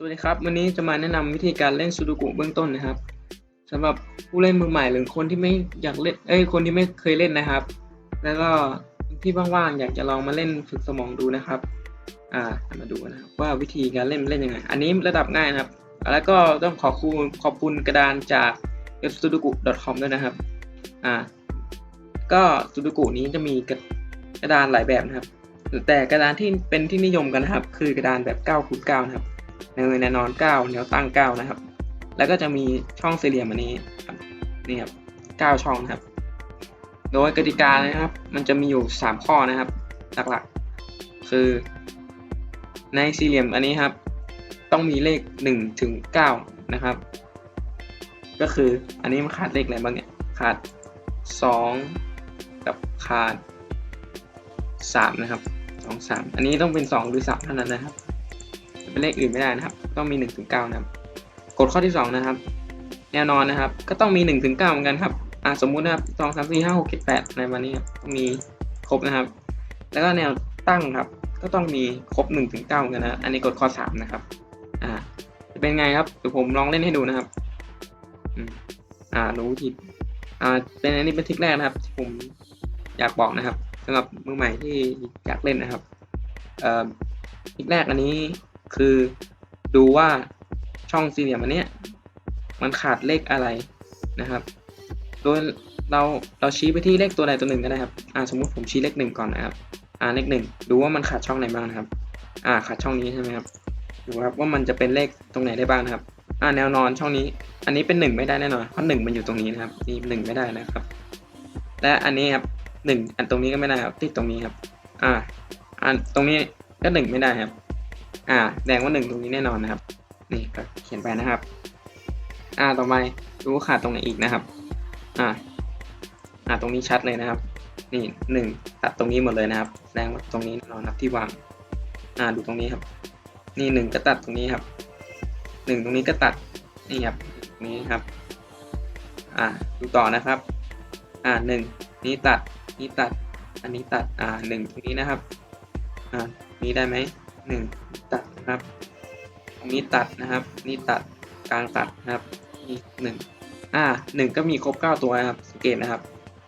สวัสดีครับ วันนี้จะมาแนะนำวิธีการเล่นซูดูกุเบื้องต้นนะครับสำหรับผู้เล่นมือใหม่หรือคนที่ไม่อยากเล่นเอ้ยคนที่ไม่เคยเล่นนะครับ แล้วก็ที่ว่างๆอยากจะลองมาเล่นฝึกสมองดูนะครับอ่ามาดูนะครับว่าวิธีการเล่นเล่นยังไง อันนี้ระดับง่ายนะครับ แล้วก็ต้องขอบคุณขอบคุณกระดานจาก f s u d o k u c o m ด้วยนะครับอ่าก็ซูดูกุนี้จะมีกระกระดานหลายแบบนะครับ แต่กระดานที่เป็นที่นิยมกันนะครับ คือกระดานแบบ9คูณ9นะครับ เนยแน่นอน 9 แนวตั้ง 9 นะครับ แล้วก็จะมีช่องสี่เหลี่ยมอันนี้นี่ครับ9ช่องนะครับ โดยกติกานะครับ มันจะมีอยู่ 3 ข้อนะครับ หลักๆ คือ ในสี่เหลี่ยมอันนี้ครับ ต้องมีเลข1ถึง9นะครับ ก็คืออันนี้มันขาดเลขอะไรบ้างเนี่ยขาด 2 กับขาด3นะครับ2 3 อันนี้ต้องเป็น 2 หรือ 3 เท่านั้นนะครับ เป็นเลขอื่นไม่ได้นะครับ ต้องมี1นถึงเนะครับกฎข้อที่ 2 นะครับ แน่นอนนะครับ ก็ต้องมี1นถึงเเหมือนกันครับอ่าสมมุตินะครับสองสามสี่ห้าหกเจ็ดแปดในวันนี้ครับต้องมีครบนะครับ แล้วก็แนวตั้งครับ ก็ต้องมีครบ1นถึงเเหมือนกันนะอันนี้กฎข้อ 3 นะครับอ่าจะเป็นไงครับเดี๋ยวผมลองเล่นให้ดูนะครับอ่ารู้ทีอ่าเป็นอันนี้เป็นทริคแรกนะครับที่ผมอยากบอกนะครับสำหรับมือใหม่ที่อยากเล่นนะครับเอ่อทริคแรกอันนี้ คือดูว่าช่องสี่เหลี่ยมอันเนี้ยมันขาดเลขอะไรนะครับ โดยเราเราชี้ไปที่เลขตัวใดตัวหนึ่งก็ได้ครับ อ่าสมมุติผมชี้เลขหนึ่งก่อนนะครับ อ่าเลขหนึ่งดูว่ามันขาดช่องไหนบ้างนะครับ อ่าขาดช่องนี้ใช่ไหมครับ ดูครับว่ามันจะเป็นเลขตรงไหนได้บ้างนะครับ อ่าแนวนอนช่องนี้ อันนี้เป็นหนึ่งไม่ได้แน่นอนเพราะหนึ่งมันอยู่ตรงนี้นะครับ นี่หนึ่งไม่ได้นะครับ และอันนี้ครับหนึ่งอันตรงนี้ก็ไม่ได้ครับติดตรงนี้ครับ อ่า อันตรงนี้ก็หนึ่งไม่ได้ครับ อ่าแดงว่าหนึ่งตรงนี้แน่นอนนะครับ นี่ก็เขียนไปนะครับ อ่าต่อไปดูขาดตรงไหนอีกนะครับ อ่าอ่าตรงนี้ชัดเลยนะครับ นี่หนึ่งตัดตรงนี้หมดเลยนะครับแสดงว่าตรงนี้แน่นอนครับที่วาง อ่าดูตรงนี้ครับ นี่หนึ่งก็ตัดตรงนี้ครับหนึ่งตรงนี้ก็ตัดนี่ครับตรงนี้ครับ อ่าดูต่อนะครับ อ่าหนึ่งนี้ตัดนี้ตัด อันนี้ตัด อ่าหนึ่งตรงนี้นะครับ อ่านี้ได้ไหมหนึ่ง นะครับ ตรงนี้ตัดนะครับ นี่ตัดกลางตัดนะครับนี่หนึ่งอ่าหนึ่งก็มีครบเก้าตัวนะครับสังเกตนะครับ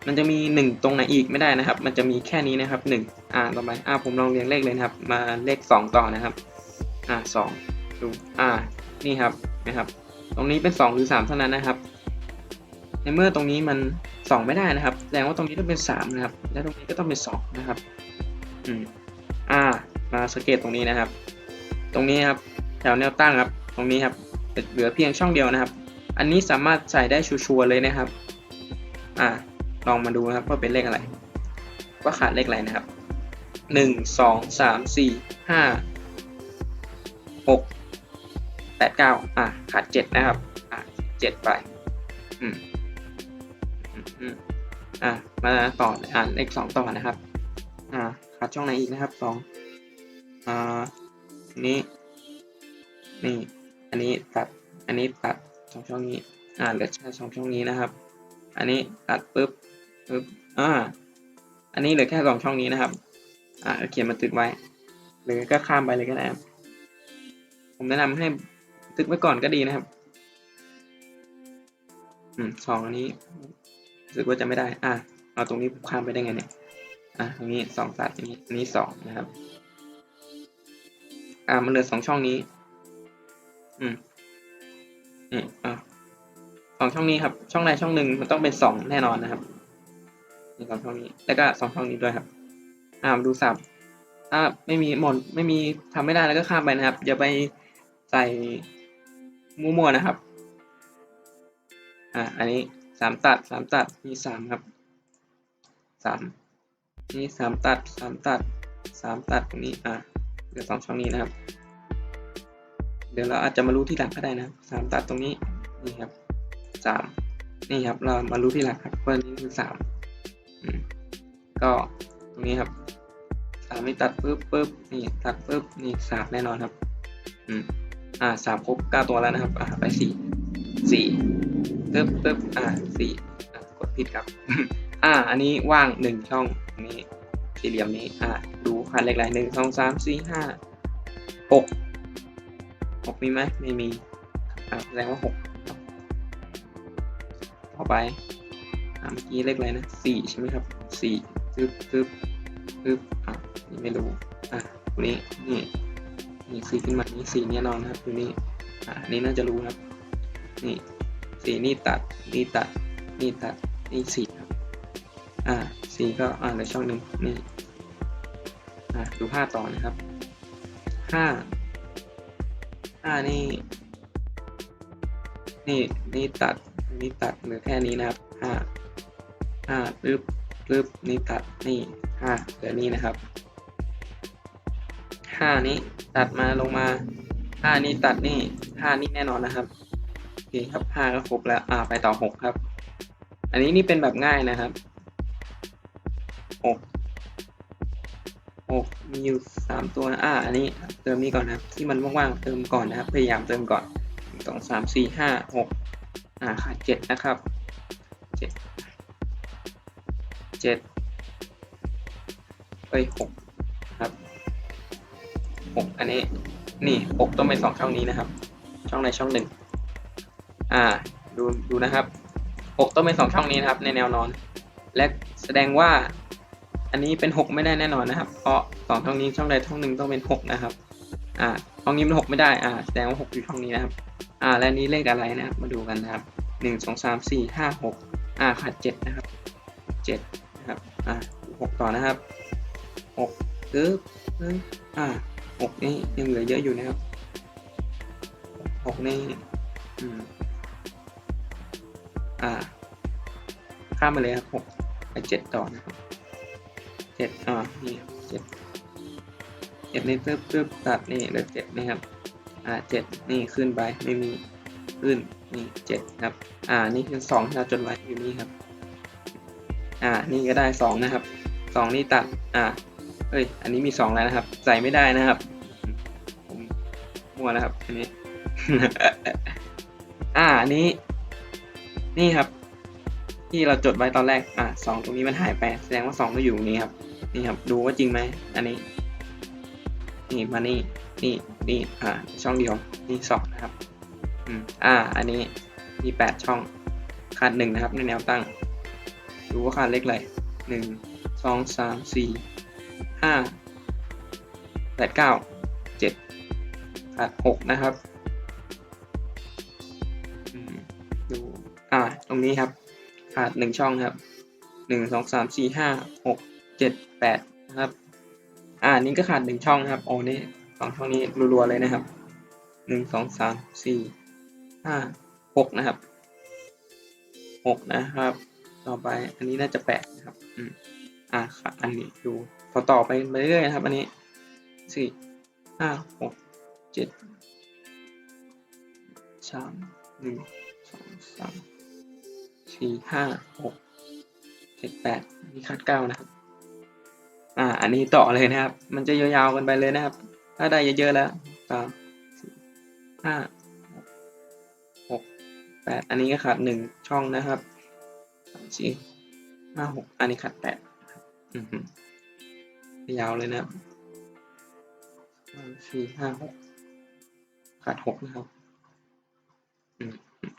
มันจะมีหนึ่งตรงไหนอีกไม่ได้นะครับ มันจะมีแค่นี้นะครับหนึ่งอ่าต่อไปอ่าผมลองเรียงเลขเลยนะครับ มาเลขสองต่อนะครับ อ่าสองดูอ่านี่ครับนะครับ ตรงนี้เป็นสองหรือสามเท่านั้นนะครับ ในเมื่อตรงนี้มันสองไม่ได้นะครับแสดงว่าตรงนี้ต้องเป็นสามนะครับ และตรงนี้ก็ต้องเป็นสองนะครับอืมอ่ามาสังเกตตรงนี้นะครับ ตรงนี้ครับ แถวแนวตั้งครับ ตรงนี้ครับเหลือเพียงช่องเดียวนะครับ อันนี้สามารถใส่ได้ชัวร์เลยนะครับ อ่า ลองมาดูนะครับว่าเป็นเลขอะไร ว่าขาดเลขอะไรนะครับหนึ่งสองสามสี่ห้าหกแปดเก้าอ่าขาดเจ็ดนะครับ อ่าเจ็ดไป อืมอืมอ่ามาต่ออ่านเลขสองต่อนะครับ อ่าขาดช่องไหนอีกนะครับสองอ่า นี้ นี่ อันนี้ตัด อันนี้ตัดสองช่องนี้ อ่าเหลือแค่สองช่องนี้นะครับ อันนี้ตัดปุ๊บปุ๊บ อ่า อันนี้เหลือแค่สองช่องนี้นะครับ อ่าเขียนมาตึกไว้ หรือก็ข้ามไปเลยก็ได้ครับ ผมแนะนำให้ตึกไว้ก่อนก็ดีนะครับ อืมสองอันนี้รู้สึกว่าจะไม่ได้ อ่าเอาตรงนี้ข้ามไปได้ไงเนี่ย อะ ตรงนี้สองตัดอันนี้อันนี้สองนะครับ อ่ามันเหลือสองช่องนี้ อืมนี่อะสองช่องนี้ครับ ช่องใดช่องหนึ่งมันต้องเป็นสองแน่นอนนะครับนี่สองช่องนี้ แล้วก็สองช่องนี้ด้วยครับ อ่ามาดูสับถ้าไม่มีหมดไม่มีทำไม่ได้แล้วก็ข้ามไปนะครับอย่าไปใส่มั่วๆนะครับ อ่า อันนี้สามตัดสามตัดมีสามครับสามนี่สามตัดสามตัดสามตัดตรงนี้อ่า เหลือสองช่องนี้นะครับ เดี๋ยวเราอาจจะมารู้ที่หลังก็ได้นะครับสามตัดตรงนี้นี่ครับสามนี่ครับ เรามารู้ที่หลังครับว่านี้คือสามก็ตรงนี้ครับสามนี่ตัดปุ๊บปุ๊บนี่ตัดปุ๊บนี่สามแน่นอนครับ อืมอ่าสามครบเก้าตัวแล้วนะครับอ่าไปสี่สี่ปึ๊บปึ๊บอ่าสี่กดผิดครับ อ่า อันนี้ว่างหนึ่งช่องนนี้สี่เหลี่ยมนี้อ่า ดูขาดเลขอะไรหนึ่งสองสามสี่ห้าหกหกมีไหมไม่มีอ่าแสดงว่าหกต่อไปอ่าเมื่อกี้เลขอะไรนะสี่ใช่ไหมครับสี่ปึ๊บปึ๊บปึ๊บอะนี่ไม่รู้อะตรงนี้นี่นี่สี่ขึ้นมานี่สี่แน่นอนนะครับตรงนี้อะนนี้น่าจะรู้ครับนี่สี่นี่ตัดนี่ตัดนี่ตัดนี่สี่ครับอ่าสี่ก็อ่าเหลือช่องหนึ่งนี่ อ่าดูห้าต่อนะครับห้าห้านี่นี่นี่ตัดนี่ตัดเหลือแค่นี้นะครับห้าห้าปึ๊บปึ๊บนี่ตัดนี่ห้าเหลือนี้นะครับห้านี้ตัดมาลงมาห้านี้ตัดนี่ห้านี่แน่นอนนะครับโอเคครับห้าก็ครบแล้วอ่าไปต่อหกครับ อันนี้นี่เป็นแบบง่ายนะครับหก หกมีอยู่สามตัวนะอ่าอันนี้เติมนี้ก่อนนะครับ ที่มันว่างๆเติมก่อนนะครับ พยายามเติมก่อนสองสามสี่ห้าหกอ่าขาดเจ็ดนะครับเจ็ดเจ็ดเอ้ยหกครับหกอันนี้นี่หกต้องเป็นสองช่องนี้นะครับ ช่องในช่องหนึ่งอ่าดูดูนะครับหกต้องเป็นสองช่องนี้นะครับ ในแนวนอน และแสดงว่า อันนี้เป็นหกไม่ได้แน่นอนนะครับ เพราะสองช่องนี้ช่องใดช่องหนึ่งต้องเป็นหกนะครับ อ่าช่องนี้เป็นหกไม่ได้ อ่าแสดงว่าหกอยู่ช่องนี้นะครับ อ่า และนี้เลขอะไรนะครับ มาดูกันนะครับหนึ่งสองสามสี่ห้าหกอ่าขาดเจ็ดนะครับเจ็ดนะครับ อ่าหกต่อนะครับหกปึ๊บปึ๊บอ่าหกนี่ยังเหลือเยอะอยู่นะครับหกนี่อืมอ่า ข้ามมาเลยครับหกไปเจ็ดต่อนะครับ จ็ดอ่านี่เจ็ดเจ็ดนี่ปึ๊บปึ๊บตัดนี่เหลือเจ็ดนะครับ อ่าเจ็ดนี่ขึ้นไปไม่มีขึ้นนี่เจ็ดครับ อ่านี่คือสองที่เราจดไว้อยู่นี่ครับ อ่านี่ก็ได้สองนะครับสองนี่ตัดอ่าเอ้ยอันนี้มีสองแล้วนะครับ ใส่ไม่ได้นะครับผมมั่วนะครับอันนี้ อ่าอันนี้ นี่ครับ ที่เราจดไว้ตอนแรกอ่าสองตรงนี้มันหายไปแสดงว่าสองก็อยู่ตรงนี้ครับ นี่ครับ ดูว่าจริงไหมอันนี้ นี่มานี่ นี่นี่อ่า ช่องเดียว นี่สองนะครับ อืม อ่า อันนี้มีแปดช่อง ขาดหนึ่งนะครับในแนวตั้ง ดูว่าขาดเลขอะไรหนึ่งสองสามสี่ห้าแปดเก้าเจ็ดขาดหกนะครับดูอ่า ตรงนี้ครับ ขาดหนึ่งช่องครับหนึ่งสองสามสี่ห้าหก เจ็ดแปดนะครับ อ่านี่ก็ขาดหนึ่งช่องนะครับโอ้นี่สองช่องนี้รัวๆเลยนะครับหนึ่งสองสามสี่ห้าหกนะครับหกนะครับ ต่อไปอันนี้น่าจะแปดนะครับอืมอ่าค่ะอันนี้ดูต่อต่อไปเรื่อยๆครับ อันนี้สี่ห้าหกเจ็ดสามหนึ่งสองสามสี่ห้าหกเจ็ดแปดอันนี้คัดเก้านะครับ อ่า อันนี้ต่อเลยนะครับ มันจะยาวๆกันไปเลยนะครับ ถ้าได้เยอะๆแล้วสามสี่ห้าหกแปดอันนี้ก็ขาดหนึ่งช่องนะครับสี่ห้าหกอันนี้ขาดแปดยาวเลยนะครับสี่ห้าหกขาดหกนะครับ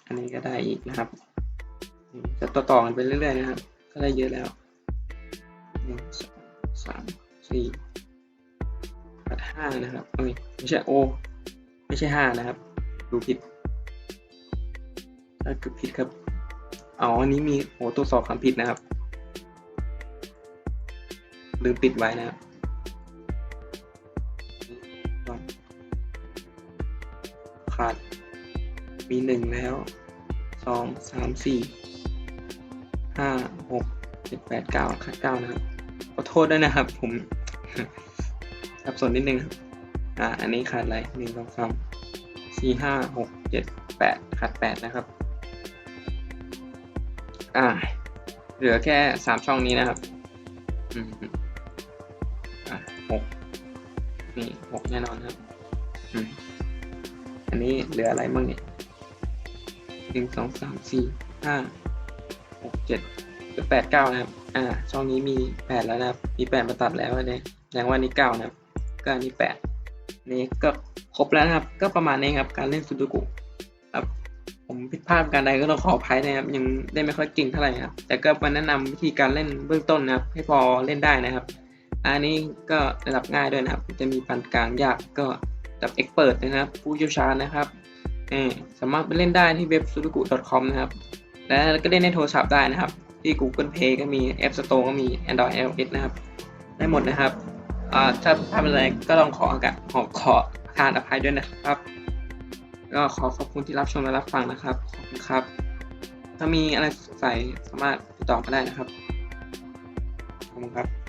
อันนี้ก็ได้อีกนะครับ จะต่อต่อกันไปเรื่อยๆนะครับ ก็ได้เยอะแล้ว สี่ปัดห้านะครับเอ้ยไม่ใช่โอ ไม่ใช่ห้านะครับ ดูผิดถ้าเกิดผิดครับอ๋ออันนี้มีโอ้ตัวสอบคำผิดนะครับ ลืมปิดไว้นะครับขาด มีหนึ่งแล้วสองสามสี่ห้าหกเจ็ดแปดเก้าขาดเก้านะครับขอโทษด้วยนะครับผม สับสนนิดนึงครับอ่าอันนี้ขาดอะไรหนึ่งสองสามสี่ห้าหกเจ็ดแปดขาดแปดนะครับ อ่า เหลือแค่สามช่องนี้นะครับอืมอ่าหกนี่หกแน่นอนครับอืมอันนี้เหลืออะไรบ้างเนี่ยหนึ่งสองสามสี่ห้าหกเจ็ดแปดเก้านะครับ อ่า ช่องนี้มีแปดแล้วนะครับ มีแปดมาตัดแล้วเนี่ย แสดงว่านี่เก้านะครับก็อันนี้แปดนี่ก็ครบแล้วนะครับ ก็ประมาณนี้ครับการเล่นซูดูกุครับผมผิดพลาดการใดก็ต้องขออภัยนะครับ ยังเล่นไม่ค่อยเก่งเท่าไหร่นะครับ แต่ก็มาแนะนำวิธีการเล่นเบื้องต้นนะครับ ให้พอเล่นได้นะครับ อันนี้ก็ระดับง่ายด้วยนะครับ จะมีปานกลางยากก็ระดับเอ็กเปิดนะครับ ผู้เชี่ยวชาญนะครับเออสามารถไปเล่นได้ที่เว็บ sudoku.com นะครับ และก็เล่นในโทรศัพท์ได้นะครับ ที่ Google Play ก็มี App Store ก็มี Android iOS นะครับ ได้หมดนะครับ อ่าถ้าพลาดอะไรก็ลองขอกับขอขอทานอภัยด้วยนะครับ ก็ขอขอบคุณที่รับชมและรับฟังนะครับ ขอบคุณครับ ถ้ามีอะไรสงสัยสามารถติดต่อมาได้นะครับ ขอบคุณครับ